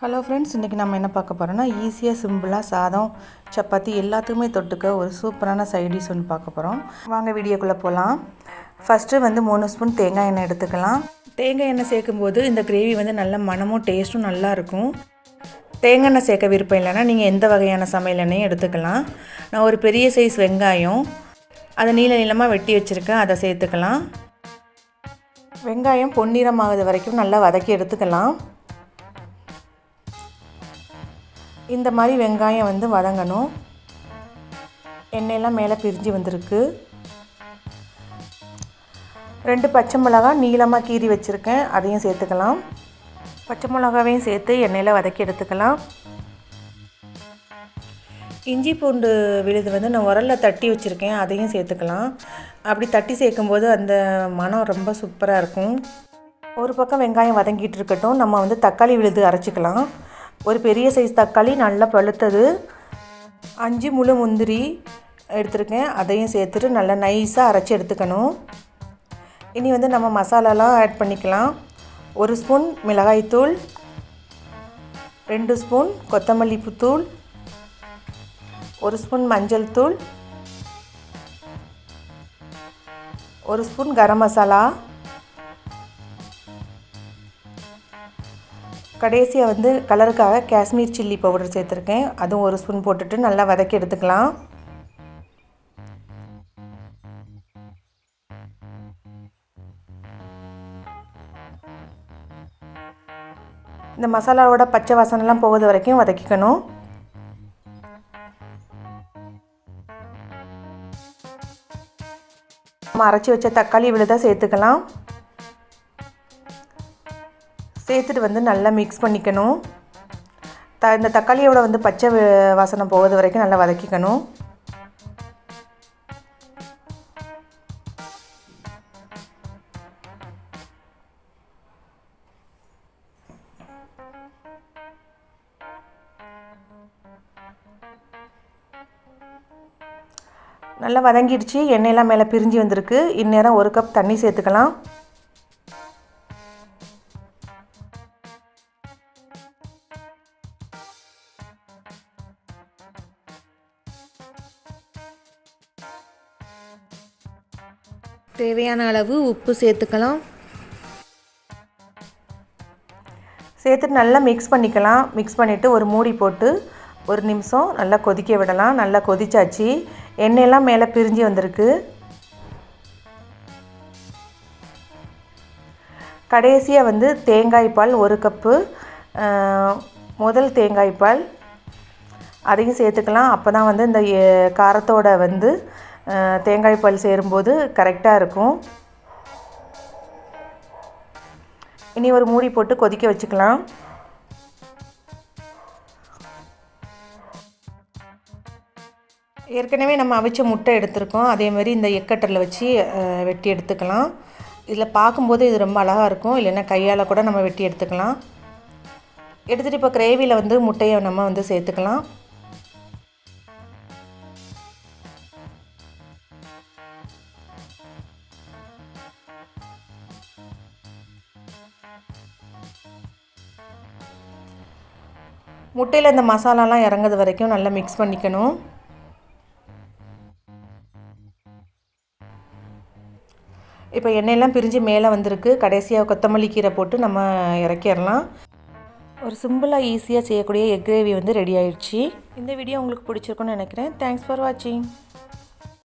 Hello friends இன்றைக்கி நம்ம என்ன பார்க்க போகிறோம்னா ஈஸியாக சிம்பிளாக சாதம் சப்பாத்தி எல்லாத்துக்குமே தொட்டுக்க ஒரு சூப்பரான சைடிஷ் ஒன்று பார்க்க போகிறோம் வாங்க வீடியோக்குள்ளே போகலாம் ஃபஸ்ட்டு வந்து மூணு ஸ்பூன் தேங்காய் எண்ணெய் எடுத்துக்கலாம். தேங்காய் எண்ணெய் சேர்க்கும்போது இந்த கிரேவி வந்து நல்ல மனமும் டேஸ்ட்டும் நல்லாயிருக்கும் தேங்காய் எண்ணெய் சேர்க்க விருப்பம் இல்லைன்னா நீங்கள் எந்த வகையான சமையல் எண்ணெயும் எடுத்துக்கலாம். நான் ஒரு பெரிய சைஸ் வெங்காயம் அதை நீள நீளமாக வெட்டி வச்சுருக்கேன் அதை சேர்த்துக்கலாம். வெங்காயம் பொன்னிறமாகுது வரைக்கும் நல்லா வதக்கி எடுத்துக்கலாம். இந்த மாதிரி வெங்காயம் வந்து வதங்கணும். எண்ணெயெல்லாம் மேலே பிரிஞ்சு வந்திருக்கு. ரெண்டு பச்சை மிளகா நீளமாக கீறி வச்சுருக்கேன். அதையும் சேர்த்துக்கலாம். பச்சை மிளகாவையும் சேர்த்து எண்ணெயில் வதக்கி எடுத்துக்கலாம். இஞ்சி பூண்டு விழுது வந்து நான் உரலில் தட்டி வச்சுருக்கேன். அதையும் சேர்த்துக்கலாம். அப்படி தட்டி சேர்க்கும்போது அந்த மனம் ரொம்ப சூப்பராக இருக்கும். ஒரு பக்கம் வெங்காயம் வதங்கிட்டு இருக்கட்டும். நம்ம வந்து தக்காளி விழுது அரைச்சிக்கலாம். ஒரு பெரிய சைஸ் தக்காளி நல்லா பழுத்தது. அஞ்சு முழு முந்திரி எடுத்திருக்கேன். அதையும் சேர்த்துட்டு நல்லா நைஸாக அரைச்சி எடுத்துக்கணும். இனி வந்து நம்ம மசாலாலாம் ஆட் பண்ணிக்கலாம். ஒரு ஸ்பூன் மிளகாய்த்தூள் ரெண்டு ஸ்பூன் கொத்தமல்லி தூள் ஒரு ஸ்பூன் மஞ்சள் தூள் ஒரு ஸ்பூன் கரம் மசாலா கடைசியாக வந்து கலருக்காக காஷ்மீர் சில்லி பவுடர் சேர்த்துருக்கேன். அதுவும் ஒரு ஸ்பூன் போட்டுட்டு நல்லா வதக்கி எடுத்துக்கலாம். இந்த மசாலாவோட பச்சை வாசனைலாம் போகிறது வரைக்கும் வதக்கிக்கணும். நம்ம அரைச்சி வச்ச தக்காளி விழுதாக சேர்த்துக்கலாம். சேர்த்துட்டு வந்து நல்லா மிக்ஸ் பண்ணிக்கணும். த இந்த தக்காளியோட வந்து பச்சை வாசனை போகிறது வரைக்கும் நல்லா வதக்கிக்கணும். நல்லா வதங்கிடுச்சு. எண்ணெயெல்லாம் மேலே பிரிஞ்சு வந்திருக்கு. இந்நேரம் ஒரு கப் தண்ணி சேர்த்துக்கலாம். தேவையான அளவு உப்பு சேர்த்துக்கலாம். சேர்த்துட்டு நல்லா மிக்ஸ் பண்ணிக்கலாம். மிக்ஸ் பண்ணிவிட்டு ஒரு மூடி போட்டு ஒரு நிமிஷம் நல்லா கொதிக்க விடலாம். நல்லா கொதிச்சாச்சு. எண்ணெயெல்லாம் மேலே பிரிஞ்சு வந்திருக்கு. கடைசியாக வந்து தேங்காய் பால் ஒரு கப்பு. முதல் தேங்காய் பால். அதையும் சேர்த்துக்கலாம். அப்போ தான் வந்து இந்த காரத்தோட வந்து தேங்காய் பால் சேரும்போது கரெக்டாக இருக்கும். இனி ஒரு மூடி போட்டு கொதிக்க வச்சுக்கலாம். ஏற்கனவே நம்ம அவிச்ச முட்டை எடுத்திருக்கோம். அதே மாதிரி இந்த எக்கட்டரில் வச்சு வெட்டி எடுத்துக்கலாம். இதில் பார்க்கும்போது இது ரொம்ப அழகாக இருக்கும். இல்லைன்னா கையால் கூட நம்ம வெட்டி எடுத்துக்கலாம். எடுத்துகிட்டு இப்போ கிரேவியில் வந்து முட்டையை நம்ம வந்து சேர்த்துக்கலாம். முட்டையில் இந்த மசாலாலாம் இறங்குது வரைக்கும் நல்லா மிக்ஸ் பண்ணிக்கணும். இப்போ எண்ணெயெல்லாம் பிரிஞ்சு மேலே வந்திருக்கு. கடைசியாக கொத்தமல்லி கீரை போட்டு நம்ம இறக்கிடலாம். ஒரு சிம்பிளாக ஈஸியாக செய்யக்கூடிய எக் கிரேவி வந்து ரெடி ஆயிடுச்சு. இந்த வீடியோ உங்களுக்கு பிடிச்சிருக்குன்னு நினைக்கிறேன். தேங்க்ஸ் ஃபார் வாட்சிங்